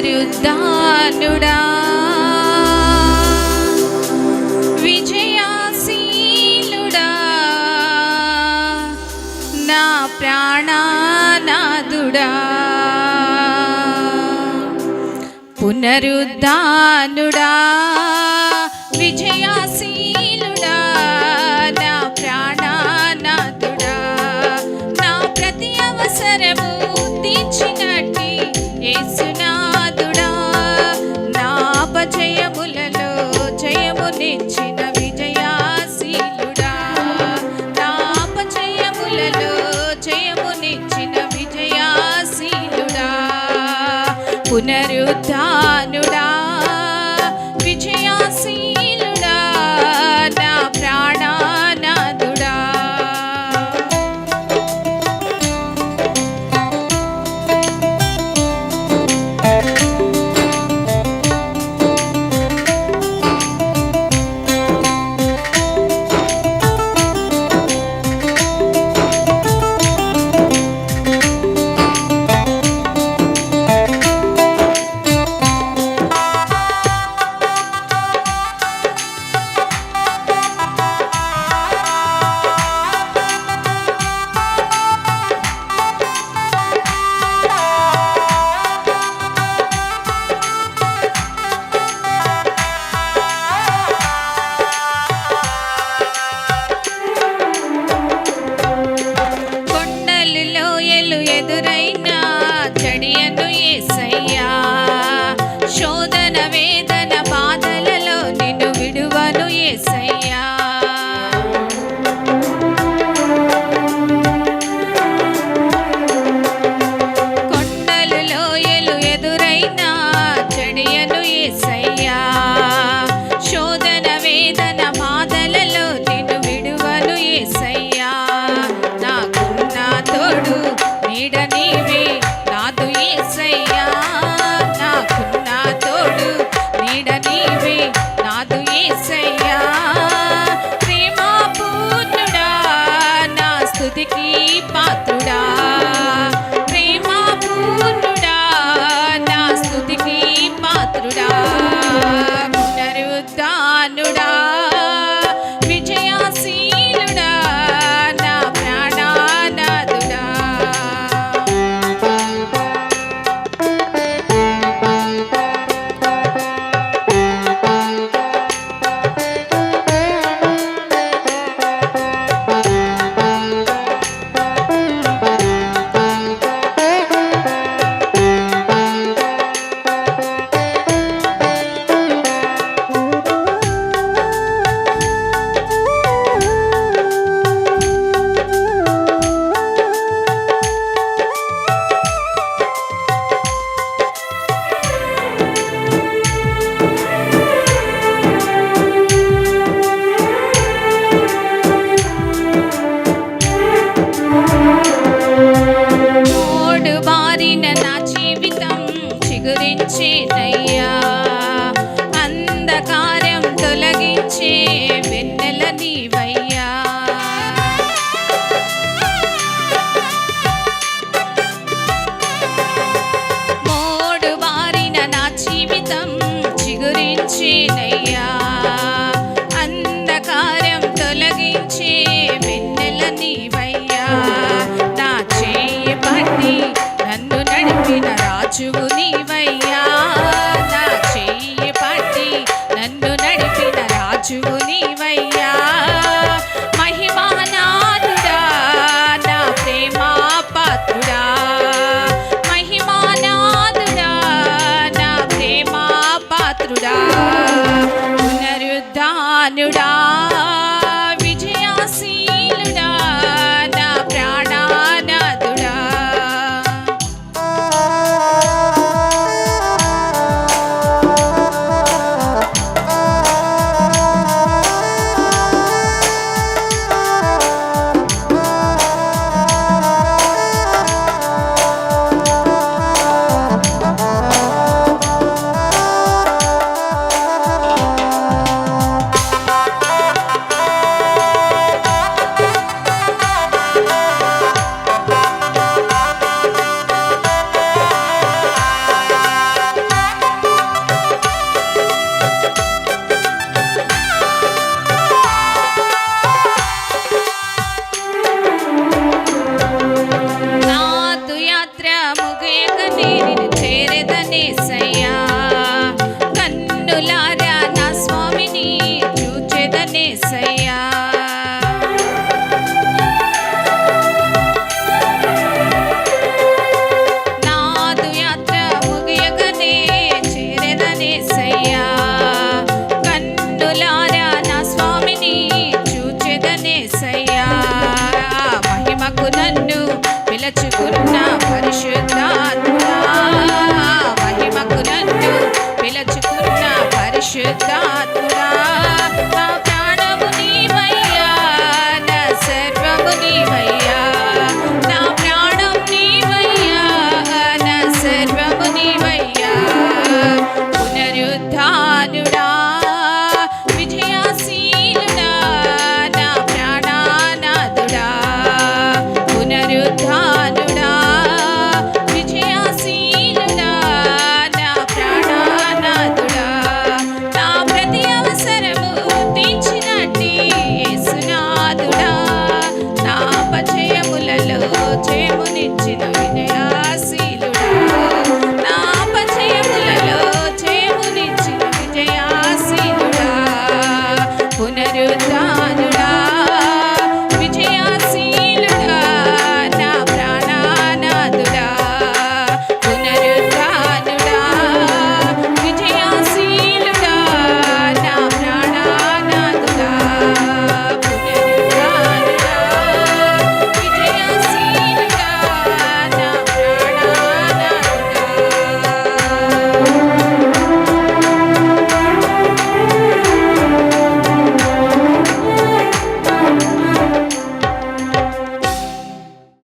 పునరుద్ధానుడా విజయాశీలుడా. నా ప్రాణానాదుడా పునరుద్ధానుడా. പുനരുദ്ധാ నీవయ్యా నా చేయ పట్టి నన్ను నడిపిన రాజువు పరిశుద్ధాత్ముడా నా ప్రాణము నీవయ్యా నా సర్వము నీవయ్యా నా ప్రాణం నీవయ్యా నా సర్వము నీవయ్యా. పునరుద్ధానుడా